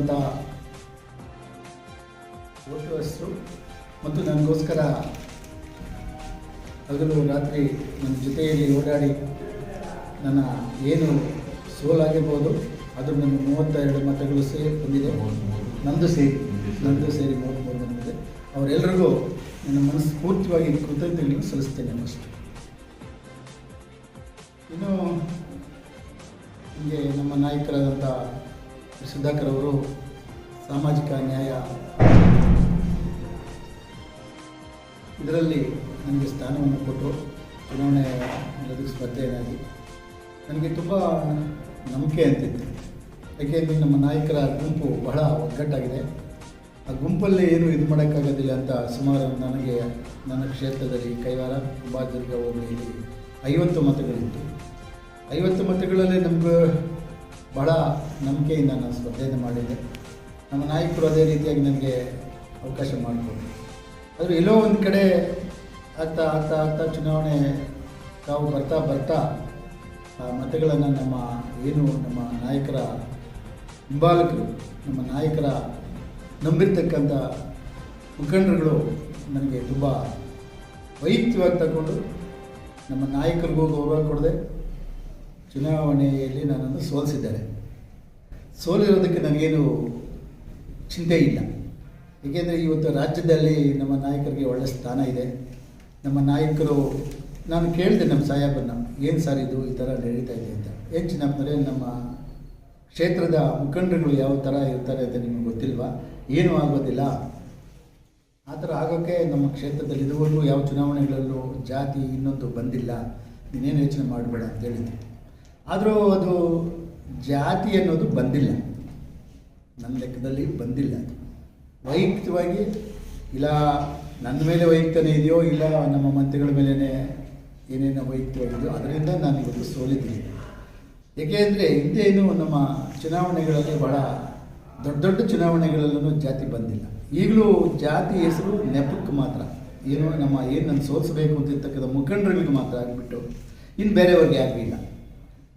ಮತಗಳು ವೋಟರ್ಸು ಮತ್ತು ನನಗೋಸ್ಕರ ಹಗಲು ರಾತ್ರಿ ನನ್ನ ಜೊತೆಯಲ್ಲಿ ಓಡಾಡಿ ನನ್ನ ಏನು ಸೋಲಾಗಿರ್ಬೋದು ಅದು ನನ್ನ ಮೂವತ್ತೆರಡು ಮತಗಳು ಸೇರಿ ಬಂದಿದೆ. ನಂದು ಸೇರಿ. ನಂದು ಸೇರಿ. ಮೂವತ್ತ್ಮೂರು ಬಂದಿದೆ. ಅವರೆಲ್ಲರಿಗೂ ನನ್ನ ಮನಸ್ಫೂರ್ತಿಯಾಗಿ ಕೃತಜ್ಞತೆಗಳನ್ನು ಸಲ್ಲಿಸ್ತೇನೆ ಅಷ್ಟು. ಇನ್ನು ಹೀಗೆ ನಮ್ಮ ನಾಯಕರಾದಂಥ ಸುಧಾಕರ್ ಅವರು ಸಾಮಾಜಿಕ ನ್ಯಾಯ. ಇದರಲ್ಲಿ ನನಗೆ ಸ್ಥಾನವನ್ನು ಕೊಟ್ಟರು ಚುನಾವಣೆ ಸ್ಪರ್ಧೆಯಾಗಿ ನನಗೆ ತುಂಬ ನಂಬಿಕೆ ಅಂತಿತ್ತು. ಯಾಕೆಂದರೆ ನಮ್ಮ ನಾಯಕರ ಗುಂಪು ಬಹಳ ಒಗ್ಗಟ್ಟಾಗಿದೆ. ಆ ಗುಂಪಲ್ಲಿ ಏನು ಇದು ಮಾಡೋಕ್ಕಾಗೋದಿಲ್ಲ ಅಂತ ಸುಮಾರು ನನಗೆ, ನನ್ನ ಕ್ಷೇತ್ರದಲ್ಲಿ ಕೈವಾರ ಬಾದುರ್ಗ ಹೋಬಳಿಯಲ್ಲಿ ಐವತ್ತು ಮತಗಳಿತ್ತು. ಐವತ್ತು ಮತಗಳಲ್ಲಿ ನಮ್ಗೆ ಬಹಳ ನಂಬಿಕೆಯಿಂದ ನಾನು ಸ್ಪರ್ಧೆಯನ್ನು ಮಾಡಿದ್ದೆ. ನಮ್ಮ ನಾಯಕರು ಅದೇ ರೀತಿಯಾಗಿ ನನಗೆ ಅವಕಾಶ ಮಾಡಿಕೊಂಡು ಆದರೆ ಎಲ್ಲೋ ಒಂದು ಕಡೆ ಆಗ್ತಾ ಆಗ್ತಾ ಆಗ್ತಾ ಚುನಾವಣೆ ತಾವು ಬರ್ತಾ ಬರ್ತಾ, ಆ ಮತಗಳನ್ನು ನಮ್ಮ ಏನು ನಮ್ಮ ನಾಯಕರ ಹಿಂಬಾಲಕರು, ನಮ್ಮ ನಾಯಕರ ನಂಬಿರ್ತಕ್ಕಂಥ ಮುಖಂಡರುಗಳು ನನಗೆ ತುಂಬ ವೈಯಕ್ತಿಕವಾಗಿ ತಗೊಂಡು ನಮ್ಮ ನಾಯಕರಿಗೂ ಗೌರವ ಕೊಡದೆ ಚುನಾವಣೆಯಲ್ಲಿ ನನ್ನನ್ನು ಸೋಲಿಸಿದ್ದಾರೆ. ಸೋಲಿರೋದಕ್ಕೆ ನನಗೇನು ಚಿಂತೆ ಇಲ್ಲ. ಏಕೆಂದರೆ ಇವತ್ತು ರಾಜ್ಯದಲ್ಲಿ ನಮ್ಮ ನಾಯಕರಿಗೆ ಒಳ್ಳೆಯ ಸ್ಥಾನ ಇದೆ. ನಮ್ಮ ನಾಯಕರು, ನಾನು ಕೇಳಿದೆ ನಮ್ಮ ಸಾಹೇಬನ್ನ, ಏನು ಸರ್ ಇದು? ಈ ಥರ ನಡೀತಾ ಇದೆ ಅಂತ. ಏನು ಚಿನ್ನಪ್ಪನವರೇ ನಮ್ಮ ಕ್ಷೇತ್ರದ ಮುಖಂಡರುಗಳು ಯಾವ ಥರ ಇರ್ತಾರೆ ಅಂತ ನಿಮಗೆ ಗೊತ್ತಿಲ್ವಾ? ಏನೂ ಆಗೋದಿಲ್ಲ. ಆ ಥರ ಆಗೋಕ್ಕೆ ನಮ್ಮ ಕ್ಷೇತ್ರದಲ್ಲಿ ಇದುವರೆಗೂ ಯಾವ ಚುನಾವಣೆಗಳಲ್ಲೂ ಜಾತಿ ಇನ್ನೊಂದು ಬಂದಿಲ್ಲ. ನೀನೇನು ಯೋಚನೆ ಮಾಡಬೇಡ ಅಂತ ಹೇಳಿದ್ದೆ. ಆದರೂ ಅದು ಜಾತಿ ಅನ್ನೋದು ಬಂದಿಲ್ಲ. ನನ್ನ ಲೆಕ್ಕದಲ್ಲಿ ಬಂದಿಲ್ಲ ವೈಯಕ್ತಿಕವಾಗಿ ಇಲ್ಲ ನನ್ನ ಮೇಲೆ ವೈಯಕ್ತನೇ ಇದೆಯೋ ಇಲ್ಲ ನಮ್ಮ ಮಂತ್ರಿಗಳ ಮೇಲೇ ಏನೇನೋ ವೈಯಕ್ತಿಕವಾಗಿದೆಯೋ ಅದರಿಂದ ನಾನು ಇವತ್ತು ಸೋಲಿದ್ದೀನಿ. ಏಕೆಂದರೆ ಹಿಂದೇನು ನಮ್ಮ ಚುನಾವಣೆಗಳಲ್ಲಿ ಭಾಳ ದೊಡ್ಡ ದೊಡ್ಡ ಚುನಾವಣೆಗಳಲ್ಲೂ ಜಾತಿ ಬಂದಿಲ್ಲ. ಈಗಲೂ ಜಾತಿ ಹೆಸರು ನೆಪಕ್ಕೆ ಮಾತ್ರ. ಏನು ನಮ್ಮ ಏನು ನಾನು ಸೋಲಿಸಬೇಕು ಅಂತಿರ್ತಕ್ಕಂಥ ಮುಖಂಡರುಗಳಿಗೆ ಮಾತ್ರ ಆಗಿಬಿಟ್ಟು ಇನ್ನು ಬೇರೆಯವ್ರಿಗೆ ಆಗಲಿಲ್ಲ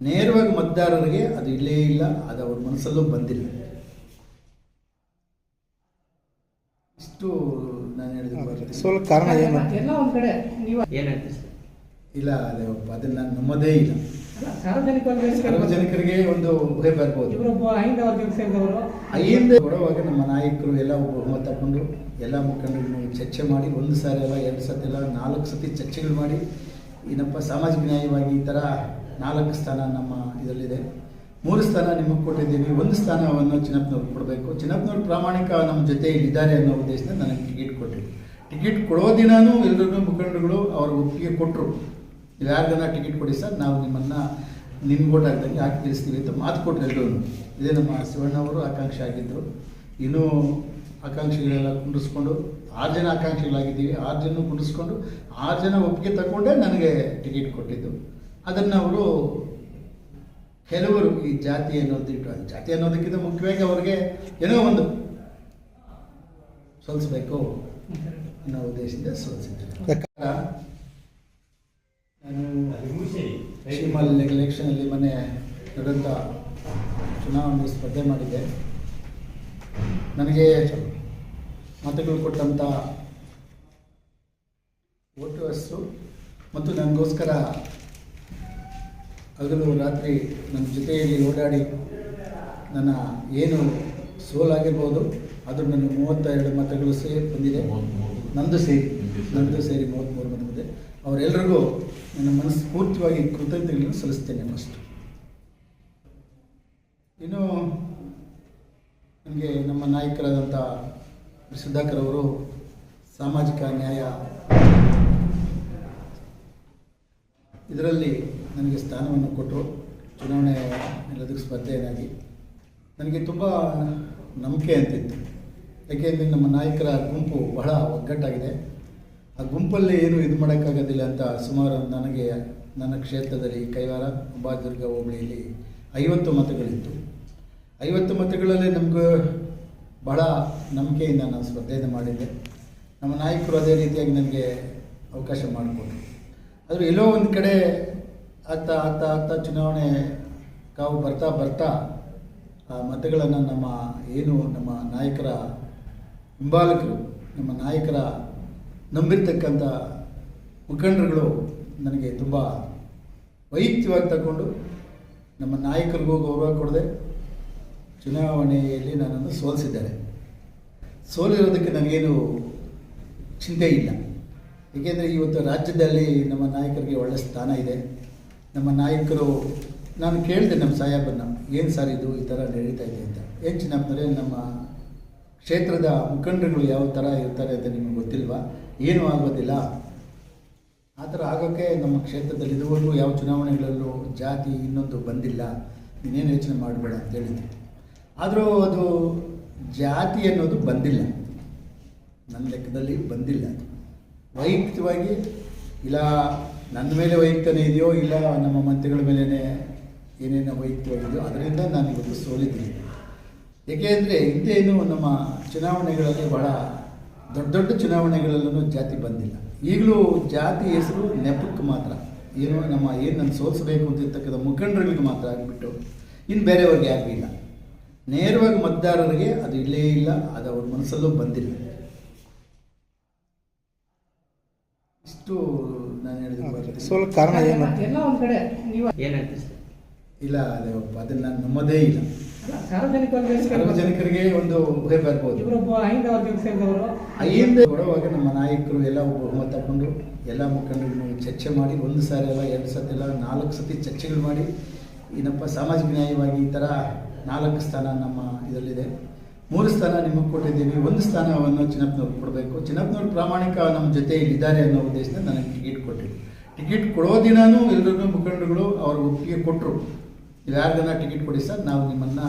ನೇರವಾಗಿ ಮತದಾರರಿಗೆ ಅದು ಇಲ್ಲೇ ಇಲ್ಲ ಅದು ಅವ್ರ ಮನಸ್ಸಲ್ಲೂ ಬಂದಿಲ್ಲ. ಇಷ್ಟು ನಾನು ಹೇಳಿದ ಸ್ವಲ್ಪ ಕಾರಣ ಏನು? ಎಲ್ಲ ಒಂದ್ ಕಡೆ ನೀವು ಏನ್ ಇಲ್ಲ ಅದೇ ಅದನ್ನು ನಾನು ನಂಬೋದೇ ಇಲ್ಲ. ಅಲ್ಲ, ಸಾರ್ವಜನಿಕವಾಗಿ ಸಾರ್ವಜನಿಕರಿಗೆ ಒಂದು ಭಯ ಬರ್ಬೋದು. ಇವರೊಬ್ಬ ಸೇರಿದವರು ಐಯಿಂದ ಕೊಡುವಾಗ ನಮ್ಮ ನಾಯಕರು ಎಲ್ಲ ಬಹುಮತ ತಗೊಂಡು ಎಲ್ಲ ಮುಖಂಡರನ್ನು ಚರ್ಚೆ ಮಾಡಿ ಒಂದು ಸಾರಿ ಅಲ್ಲ ಎರಡು ಸತಿ ಅಲ್ಲ ನಾಲ್ಕು ಸತಿ ಚರ್ಚೆಗಳು ಮಾಡಿ ಏನಪ್ಪ ಸಾಮಾಜಿಕ ನ್ಯಾಯವಾಗಿ ಈ ಥರ ನಾಲ್ಕು ಸ್ಥಾನ ನಮ್ಮ ಇದರಲ್ಲಿದೆ. ಮೂರು ಸ್ಥಾನ ನಿಮಗೆ ಕೊಟ್ಟಿದ್ದೀವಿ. ಒಂದು ಸ್ಥಾನವನ್ನು ಚಿನ್ನಪ್ಪನವ್ರಿಗೆ ಕೊಡಬೇಕು. ಚಿನ್ನಪ್ಪನವ್ರು ಪ್ರಾಮಾಣಿಕ ನಮ್ಮ ಜೊತೆ ಇಲ್ಲಿದ್ದಾರೆ ಅನ್ನೋ ಉದ್ದೇಶದಿಂದ ನನಗೆ ಟಿಕೆಟ್ ಕೊಟ್ಟಿದ್ದೆ ಟಿಕೆಟ್ ಕೊಡೋ ದಿನವೂ ಎಲ್ಲರೂ ಮುಖಂಡಗಳು ಅವ್ರ ಒಪ್ಪಿಗೆ ಕೊಟ್ಟರು ನೀವು ಜನ ಟಿಕೆಟ್ ಕೊಡಿ ಸರ್, ನಾವು ನಿಮ್ಮನ್ನು ನಿಮ್ಮ ಓಟ್ ಆಗ್ದಂಗೆ ಹಾಕಿ ತಿಳಿಸ್ತೀವಿ ಅಂತ ಮಾತು ಕೊಟ್ಟರು ಎಲ್ಲರೂ ಇದೇ ನಮ್ಮ ಶಿವಣ್ಣವರು ಆಕಾಂಕ್ಷಿ ಆಗಿದ್ದರು ಇನ್ನೂ ಆಕಾಂಕ್ಷಿಗಳೆಲ್ಲ ಕುಂಡಿಸ್ಕೊಂಡು ಆರು ಜನ ಆಕಾಂಕ್ಷಿಗಳಾಗಿದ್ದೀವಿ. ಆರು ಜನ ಕುಂಡಿಸ್ಕೊಂಡು ಆರು ಜನ ಒಪ್ಪಿಗೆ ತಗೊಂಡೇ ನನಗೆ ಟಿಕೆಟ್ ಕೊಟ್ಟಿದ್ದು. ಅದನ್ನು ಅವರು ಕೆಲವರು ಈ ಜಾತಿ ಅನ್ನೋದು ಇಟ್ಟು ಜಾತಿ ಅನ್ನೋದಕ್ಕಿಂತ ಮುಖ್ಯವಾಗಿ ಅವ್ರಿಗೆ ಏನೋ ಒಂದು ಸೋಲಿಸ್ಬೇಕು ಅನ್ನೋ ಉದ್ದೇಶದಿಂದ ಸೋಲಿಸಿದ್ದಾರೆ ನಾನು ಎಲೆಕ್ಷನಲ್ಲಿ ಮೊನ್ನೆ ನಡೆದ ಚುನಾವಣೆ ಸ್ಪರ್ಧೆ ಮಾಡಿದ್ದೆ. ನನಗೆ ಮತಗಳು ಕೊಟ್ಟಂಥ ವೋಟರ್ಸು ಮತ್ತು ನನಗೋಸ್ಕರ ಹಗಲು ರಾತ್ರಿ ನನ್ನ ಜೊತೆಯಲ್ಲಿ ಓಡಾಡಿ ನನ್ನ ಏನು ಸೋಲಾಗಿರ್ಬೋದು ಅದು ನನ್ನ ಮೂವತ್ತೆರಡು ಮತಗಳು ಸೇರಿ ಬಂದಿದೆ. ನಂದು ಸೇರಿ. ನಂದು ಸೇರಿ ಮೂವತ್ತ್ಮೂರು ಬಂದಿದೆ. ಅವರೆಲ್ಲರಿಗೂ ನನ್ನ ಮನಸ್ಫೂರ್ತಿಯಾಗಿ ಕೃತಜ್ಞತೆಗಳನ್ನು ಸಲ್ಲಿಸ್ತೇನೆ ಫಸ್ಟ್ ಇನ್ನು ನನಗೆ ನಮ್ಮ ನಾಯಕರಾದಂಥ ಸುಧಾಕರ್ ಅವರು ಸಾಮಾಜಿಕ ನ್ಯಾಯ ಇದರಲ್ಲಿ ನನಗೆ ಸ್ಥಾನವನ್ನು ಕೊಟ್ಟರು. ಚುನಾವಣೆ ಎಲ್ಲದಕ್ಕೂ ಸ್ಪರ್ಧೆಯನ್ನಾಗಿ. ನನಗೆ ತುಂಬ ನಂಬಿಕೆ ಅಂತಿತ್ತು. ಯಾಕೆಂದರೆ ನಮ್ಮ ನಾಯಕರ ಗುಂಪು ಬಹಳ ಒಗ್ಗಟ್ಟಾಗಿದೆ. ಆ ಗುಂಪಲ್ಲಿ ಏನು ಇದು ಮಾಡೋಕ್ಕಾಗೋದಿಲ್ಲ ಅಂತ ಸುಮಾರು ನನಗೆ, ನನ್ನ ಕ್ಷೇತ್ರದಲ್ಲಿ ಕೈವಾರ ಅಂಬಾದುರ್ಗ ಹೋಬಳಿಯಲ್ಲಿ ಐವತ್ತು ಮತಗಳಿತ್ತು. ಐವತ್ತು ಮತಗಳಲ್ಲಿ ನಮ್ಗೆ ಬಹಳ ನಂಬಿಕೆಯಿಂದ ನಾನು ಸ್ಪರ್ಧೆಯನ್ನು ಮಾಡಿದ್ದೆ. ನಮ್ಮ ನಾಯಕರು ಅದೇ ರೀತಿಯಾಗಿ ನನಗೆ ಅವಕಾಶ ಮಾಡಿಕೊಟ್ರು. ಆದರೆ ಎಲ್ಲೋ ಒಂದು ಕಡೆ ಆಗ್ತಾ ಆಗ್ತಾ ಆಗ್ತಾ ಚುನಾವಣೆ ಕಾವು ಬರ್ತಾ ಬರ್ತಾ ಆ ಮತಗಳನ್ನು ನಮ್ಮ ಏನು ನಮ್ಮ ನಾಯಕರ ಹಿಂಬಾಲಕರು, ನಮ್ಮ ನಾಯಕರ ನಂಬಿರ್ತಕ್ಕಂಥ ಮುಖಂಡರುಗಳು ನನಗೆ ತುಂಬ ವೈಯಕ್ತಿಕವಾಗಿ ತಗೊಂಡು ನಮ್ಮ ನಾಯಕರಿಗೂ ಗೌರವ ಕೊಡದೆ ಚುನಾವಣೆಯಲ್ಲಿ ನನ್ನನ್ನು ಸೋಲಿಸಿದ್ದಾರೆ. ಸೋಲಿರೋದಕ್ಕೆ ನನಗೇನು ಚಿಂತೆ ಇಲ್ಲ. ಏಕೆಂದರೆ ಇವತ್ತು ರಾಜ್ಯದಲ್ಲಿ ನಮ್ಮ ನಾಯಕರಿಗೆ ಒಳ್ಳೆಯ ಸ್ಥಾನ ಇದೆ. ನಮ್ಮ ನಾಯಕರು, ನಾನು ಕೇಳಿದೆ ನಮ್ಮ ಸಾಹೇಬನ್ನ ಏನು ಸರ್ ಇದು ಈ ಥರ ನಡೀತಾ ಇದೆ ಅಂತ. ಏನು ಚಿನ್ನಪ್ಪನವರೇ ನಮ್ಮ ಕ್ಷೇತ್ರದ ಮುಖಂಡರುಗಳು ಯಾವ ಥರ ಇರ್ತಾರೆ ಅಂತ ನಿಮಗೆ ಗೊತ್ತಿಲ್ವಾ? ಏನೂ ಆಗೋದಿಲ್ಲ. ಆ ಥರ ಆಗೋಕ್ಕೆ ನಮ್ಮ ಕ್ಷೇತ್ರದಲ್ಲಿ ಇದುವರೆಗೂ ಯಾವ ಚುನಾವಣೆಗಳಲ್ಲೂ ಜಾತಿ ಇನ್ನೊಂದು ಬಂದಿಲ್ಲ. ನೀನೇನು ಯೋಚನೆ ಮಾಡಬೇಡ ಅಂತ ಹೇಳಿದ್ದೆ. ಆದರೂ ಅದು ಜಾತಿ ಅನ್ನೋದು ಬಂದಿಲ್ಲ. ನನ್ನ ಲೆಕ್ಕದಲ್ಲಿ ಬಂದಿಲ್ಲ ವೈಯಕ್ತಿಕವಾಗಿ ಇಲ್ಲ ನನ್ನ ಮೇಲೆ ವೈಯಕ್ತನೇ ಇದೆಯೋ ಇಲ್ಲ ನಮ್ಮ ಮಂತ್ರಿಗಳ ಮೇಲೇ ಏನೇನೋ ವೈಯಕ್ತಿವಾಗಿದೆಯೋ ಅದರಿಂದ ನಾನು ಇವತ್ತು ಸೋಲಿದ್ದೀನಿ. ಏಕೆಂದರೆ ಹಿಂದೇನು ನಮ್ಮ ಚುನಾವಣೆಗಳಲ್ಲಿ ಬಹಳ ದೊಡ್ಡ ದೊಡ್ಡ ಚುನಾವಣೆಗಳಲ್ಲೂ ಜಾತಿ ಬಂದಿಲ್ಲ. ಈಗಲೂ ಜಾತಿ ಹೆಸರು ನೆಪಕ್ಕೆ ಮಾತ್ರ. ಏನು ನಮ್ಮ ಏನು ನಾನು ಸೋಲಿಸಬೇಕು ಅಂತಿರ್ತಕ್ಕಂಥ ಮುಖಂಡರುಗಳಿಗೆ ಮಾತ್ರ ಆಗಿಬಿಟ್ಟು ಇನ್ನು ಬೇರೆಯವ್ರಿಗೆ ಆಗಲಿಲ್ಲ ನೇರವಾಗಿ ಮತದಾರರಿಗೆ ಅದು ಇಲ್ಲೇ ಇಲ್ಲ, ಅದು ಅವ್ರ ಮನಸ್ಸಲ್ಲೂ ಬಂದಿಲ್ಲ. ಇಷ್ಟು ನಾನು ಹೇಳಿದ ಸೋಲ್ ಕಾರಣ ಏನು? ಎಲ್ಲ ಒಂದ್ ಕಡೆ ನೀವು ಇಲ್ಲ ಅದು ಅದನ್ನು ನಾನು ನಂಬೋದೇ ಇಲ್ಲ. ಸಾರ್ವಜನಿಕರಿಗೆ ಒಂದು ಭಯ ಬರ್ಬೋದು. ಇವರೊಬ್ಬ ಐದು ಕೊಡುವಾಗ ನಮ್ಮ ನಾಯಕರು ಎಲ್ಲ ಬಹುಮತ ತಗೊಂಡು ಎಲ್ಲ ಮುಖಂಡರು ಚರ್ಚೆ ಮಾಡಿ ಒಂದು ಸಾರಿ ಅಲ್ಲ ಎರಡು ಸತಿ ಅಲ್ಲ ನಾಲ್ಕು ಸತಿ ಚರ್ಚೆಗಳು ಮಾಡಿ ಏನಪ್ಪ ಸಾಮಾಜಿಕ ನ್ಯಾಯವಾಗಿ ಈ ಥರ ನಾಲ್ಕು ಸ್ಥಾನ ನಮ್ಮ ಇದರಲ್ಲಿದೆ. ಮೂರು ಸ್ಥಾನ ನಿಮಗೆ ಕೊಟ್ಟಿದ್ದೀವಿ. ಒಂದು ಸ್ಥಾನವನ್ನು ಚಿನ್ನಪ್ಪನವ್ರು ಕೊಡಬೇಕು. ಚಿನ್ನಪ್ಪನವ್ರು ಪ್ರಾಮಾಣಿಕ ನಮ್ಮ ಜೊತೆ ಇಲ್ಲಿದ್ದಾರೆ ಅನ್ನೋ ಉದ್ದೇಶದಿಂದ ನನಗೆ ಟಿಕೆಟ್ ಕೊಟ್ಟಿದ್ದು ಟಿಕೆಟ್ ಕೊಡೋ ದಿನಾನೂ ಎಲ್ಲರೂ ಮುಖಂಡರುಗಳು ಅವ್ರ ಒಪ್ಪಿಗೆ ಕೊಟ್ಟರು ನೀವು ಯಾರಿಗನ್ನ ಟಿಕೆಟ್ ಕೊಡಿ ಸರ್, ನಾವು ನಿಮ್ಮನ್ನು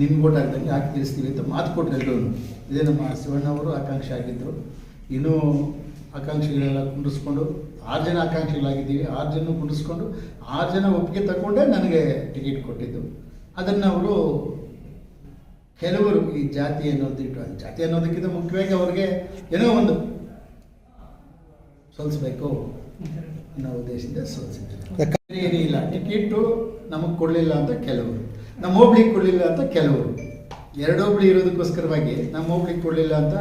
ನಿಮ್ಮ ಓಟ್ ಆಗ್ದಂಗೆ ಹಾಕಿ ತಿಳಿಸ್ತೀವಿ ಅಂತ ಮಾತು ಕೊಟ್ಟರು ಎಲ್ಲರೂ ಇದೇ ನಮ್ಮ ಶಿವಣ್ಣ ಅವರು ಆಕಾಂಕ್ಷೆ ಆಗಿದ್ದರು ಇನ್ನೂ ಆಕಾಂಕ್ಷೆಗಳೆಲ್ಲ ಕುಂಡಿಸ್ಕೊಂಡು ಆರು ಜನ ಆಕಾಂಕ್ಷಿಗಳಾಗಿದ್ದೀವಿ. ಆರು ಜನ ಕುಂಡಿಸ್ಕೊಂಡು ಆರು ಜನ ಒಪ್ಪಿಗೆ ತಗೊಂಡೇ ನನಗೆ ಟಿಕೆಟ್ ಕೊಟ್ಟಿದ್ದು. ಅದನ್ನು ಅವರು ಕೆಲವರು ಈ ಜಾತಿ ಅನ್ನೋದಿಟ್ಟು ಜಾತಿ ಅನ್ನೋದಕ್ಕಿಂತ ಮುಖ್ಯವಾಗಿ ಅವ್ರಿಗೆ ಏನೋ ಒಂದು ಸೋಲಿಸ್ಬೇಕು ಅನ್ನೋ ಉದ್ದೇಶದಿಂದ ಸೋಲಿಸಿದ್ದಾರೆ. ಏನೂ ಇಲ್ಲ. ಟಿಕೆಟು ನಮಗೆ ಕೊಡಲಿಲ್ಲ ಅಂತ ಕೆಲವರು. ನಮ್ಮ ಹೋಬ್ಳಿಗೆ ಕೊಡಲಿಲ್ಲ ಅಂತ ಕೆಲವರು. ಎರಡು ಹೋಬ್ಳಿ ಇರೋದಕ್ಕೋಸ್ಕರವಾಗಿ ನಮ್ಮ ಹೋಬ್ಳಿಗೆ ಕೊಡಲಿಲ್ಲ ಅಂತ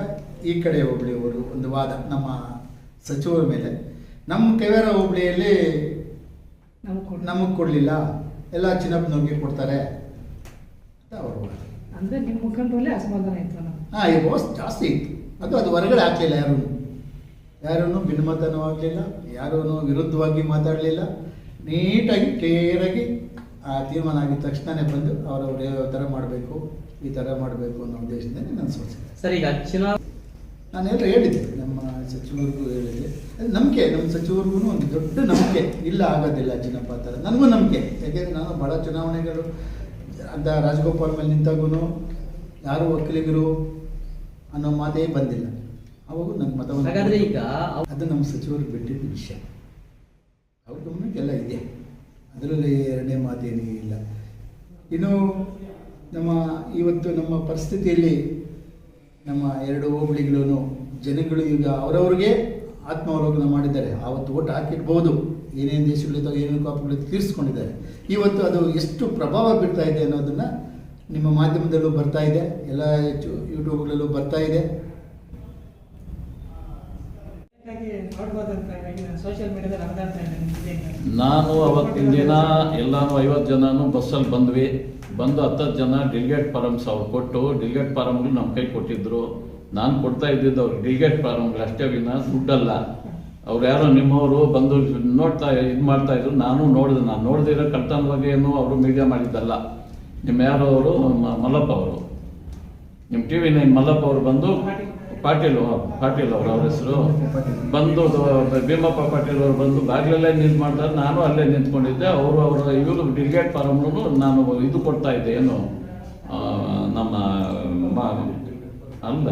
ಈ ಕಡೆ ಹೋಬ್ಳಿಯವರು ಒಂದು ವಾದ. ನಮ್ಮ ಸಚಿವರ ಮೇಲೆ. ನಮ್ಮ ಕೆವೇರ ಹೋಬ್ಳಿಯಲ್ಲಿ ನಮ್ಗೆ ನಮಗೆ ಕೊಡಲಿಲ್ಲ. ಎಲ್ಲ ಚಿನ್ನಪ್ಪನವ್ರಿಗೆ ಕೊಡ್ತಾರೆ. ಅಂದ್ರೆ ನಿಮ್ಮ ಮುಖಂಡರಲ್ಲೇ ಅಸಮಾಧಾನ ಇತ್ತು ಹಾಂ ಈ ಬಾಸ್ ಜಾಸ್ತಿ ಇತ್ತು. ಅದು ಅದು ಹೊರಗಡೆ ಹಾಕಲಿಲ್ಲ ಯಾರೂ ಯಾರೂ ಭಿನ್ನಮತನೂ ಆಗಲಿಲ್ಲ ಯಾರೂ ವಿರುದ್ಧವಾಗಿ ಮಾತಾಡಲಿಲ್ಲ. ನೀಟಾಗಿ ಕ್ಲಿಯರಾಗಿ ಆ ತೀರ್ಮಾನ ಆಗಿದ ತಕ್ಷಣನೇ ಬಂದು ಅವರವ್ರು ಯಾವ ಥರ ಮಾಡಬೇಕು ಈ ಥರ ಮಾಡಬೇಕು ಅನ್ನೋ ಉದ್ದೇಶದಿಂದ ನಾನು ಸೋಚಿಸಿದೆ ಸರ್ ಈಗ ಚುನಾವಣೆ ನಾನೆಲ್ಲ ಹೇಳಿದ್ದೆ ನಮ್ಮ ಸಚಿವರಿಗೂ ಹೇಳಿದ್ದೆ. ಅದು ನಂಬಿಕೆ ನಮ್ಮ ಸಚಿವರಿಗೂ ಒಂದು ದೊಡ್ಡ ನಂಬಿಕೆ. ಇಲ್ಲ ಆಗೋದಿಲ್ಲ ಚಿನ್ನಪ್ಪ ಥರ. ನನಗೂ ನಂಬಿಕೆ. ಯಾಕೆಂದರೆ ನಾನು ಭಾಳ ಚುನಾವಣೆಗಳು ಅಂತ ರಾಜಗೋಪಾಲ್ ಮೇಲೆ ನಿಂತಾಗೂ ಯಾರು ವಕೀಲಿಗರು ಅನ್ನೋ ಮಾತೇ ಬಂದಿಲ್ಲ. ಅವಾಗ ನನ್ನ ಮತವನ್ನು ಹಾಗಾದ್ರೆ ಈಗ ಅದು ನಮ್ಮ ಸಚಿವರಿಗೆ ಬಿಟ್ಟಿದ್ದ ವಿಷಯ. ಅವ್ರ ಗಮನಕ್ಕೆಲ್ಲ ಇದೆ. ಅದರಲ್ಲಿ ಎರಡನೇ ಮಾತೇನೂ ಇಲ್ಲ. ಇನ್ನು ನಮ್ಮ ಇವತ್ತು ನಮ್ಮ ಪರಿಸ್ಥಿತಿಯಲ್ಲಿ ನಮ್ಮ ಎರಡು ಹೋಬಳಿಗಳೂ ಜನಗಳು ಈಗ ಅವರವ್ರಿಗೆ ಆತ್ಮಾವಲೋಕನ ಮಾಡಿದ್ದಾರೆ. ಆವತ್ತು ಓಟ್ ಹಾಕಿರ್ಬೋದು. ಏನೇನು ದೇಶಗಳಿದ್ದಾವೆ ಏನೇನು ಕಾಪುಗಳಿದ್ದು ತೀರಿಸ್ಕೊಂಡಿದ್ದಾರೆ ಇವತ್ತು ಅದು ಎಷ್ಟು ಪ್ರಭಾವ ಬೀರ್ತಾ ಇದೆ ಅನ್ನೋದನ್ನು ನಿಮ್ಮ ಮಾಧ್ಯಮದಲ್ಲೂ ಬರ್ತಾ ಇದೆ ಎಲ್ಲ ಹೆಚ್ಚು ಯೂಟ್ಯೂಬ್ಗಳಲ್ಲೂ ಬರ್ತಾ ಇದೆ. ಹಾಗಾಗಿ ನೋಡ್ಬೋದಂತ ನಾನು ಸೋಷಿಯಲ್ ಮೀಡಿಯಾದಲ್ಲಿ ಹರಿದಾಡ್ತಾ ಇದೆ. ನಾನು ಅವತ್ತಿನ ದಿನ ಎಲ್ಲಾನು ಐವತ್ತು ಜನನು ಬಸ್ಸಲ್ಲಿ ಬಂದ್ವಿ. ಬಂದು ಹತ್ತತ್ತು ಜನ ಡಿಲ್ಗೇಟ್ ಫಾರಮ್ಸ್ ಅವ್ರು ಕೊಟ್ಟು ಡಿಲ್ಗೇಟ್ ಫಾರಮ್ಗಳು ನಮ್ಮ ಕೈ ಕೊಟ್ಟಿದ್ರು. ನಾನು ಕೊಡ್ತಾ ಇದ್ದಿದ್ದು ಅವ್ರು ಡಿಲ್ಗೇಟ್ ಫಾರಮ್ಗಳು ಅಷ್ಟೇ ವಿನ ದುಡ್ಡಲ್ಲ. ಅವ್ರು ಯಾರೋ ನಿಮ್ಮವರು ಬಂದು ನೋಡ್ತಾ ಇದು ಮಾಡ್ತಾ ಇದ್ರು, ನಾನು ನೋಡಿದೆ. ನಾನು ನೋಡಿದಿರೋ ಕಳ್ತನ ಬಗ್ಗೆ ಏನು ಅವರು ಮೀಡಿಯಾ ಮಾಡಿದ್ದಲ್ಲ. ನಿಮ್ಮ ಯಾರೋ ಅವರು ಮಲ್ಲಪ್ಪ ಅವರು. ನಿಮ್ಮ ಟಿ ವಿ ನೈನ್ ಮಲ್ಲಪ್ಪ ಅವರು ಬಂದು ಪಾಟೀಲ್ ಪಾಟೀಲ್ ಅವರು, ಅವ್ರ ಹೆಸರು. ಬಂದು ಭೀಮಪ್ಪ ಪಾಟೀಲ್ ಅವರು ಬಂದು ಬಾಗಿಲಲ್ಲೇ ನಿಂತು ಮಾಡ್ತಾರೆ. ನಾನು ಅಲ್ಲೇ ನಿಂತ್ಕೊಂಡಿದ್ದೆ. ಅವರು ಅವರ ಇವರು ಡಿಲಿಗೇಟ್ ಫಾರಮ್ನು ನಾನು ಇದು ಕೊಡ್ತಾ ಇದ್ದೆ. ಏನು ನಮ್ಮ ಅಲ್ಲ.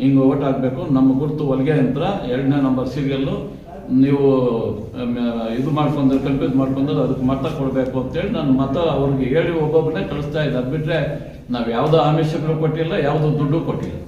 ಹಿಂಗೆ ಓಟ್ ಹಾಕಬೇಕು ನಮ್ಮ ಗುರುತು ಹೊಲಿಗೆ ಯಂತ್ರ, ಎರಡನೇ ನಂಬರ್ ಸೀರಿಯಲ್ಲು ನೀವು ಇದು ಮಾಡ್ಕೊಂಡ್ರೆ ಕನ್ಫ್ಯೂಸ್ ಮಾಡ್ಕೊಂಡ್ರೆ ಅದಕ್ಕೆ ಮತ ಕೊಡಬೇಕು ಅಂತೇಳಿ ನಾನು ಮತ ಅವ್ರಿಗೆ ಹೇಳಿ ಒಬ್ಬೊಬ್ಬರನ್ನೇ ಕಳಿಸ್ತಾ ಇದ್ದೆ. ಅದು ಬಿಟ್ಟರೆ ನಾವು ಯಾವುದೋ ಆಮಿಷಗಳು ಕೊಟ್ಟಿಲ್ಲ, ಯಾವುದೋ ದುಡ್ಡು ಕೊಟ್ಟಿಲ್ಲ.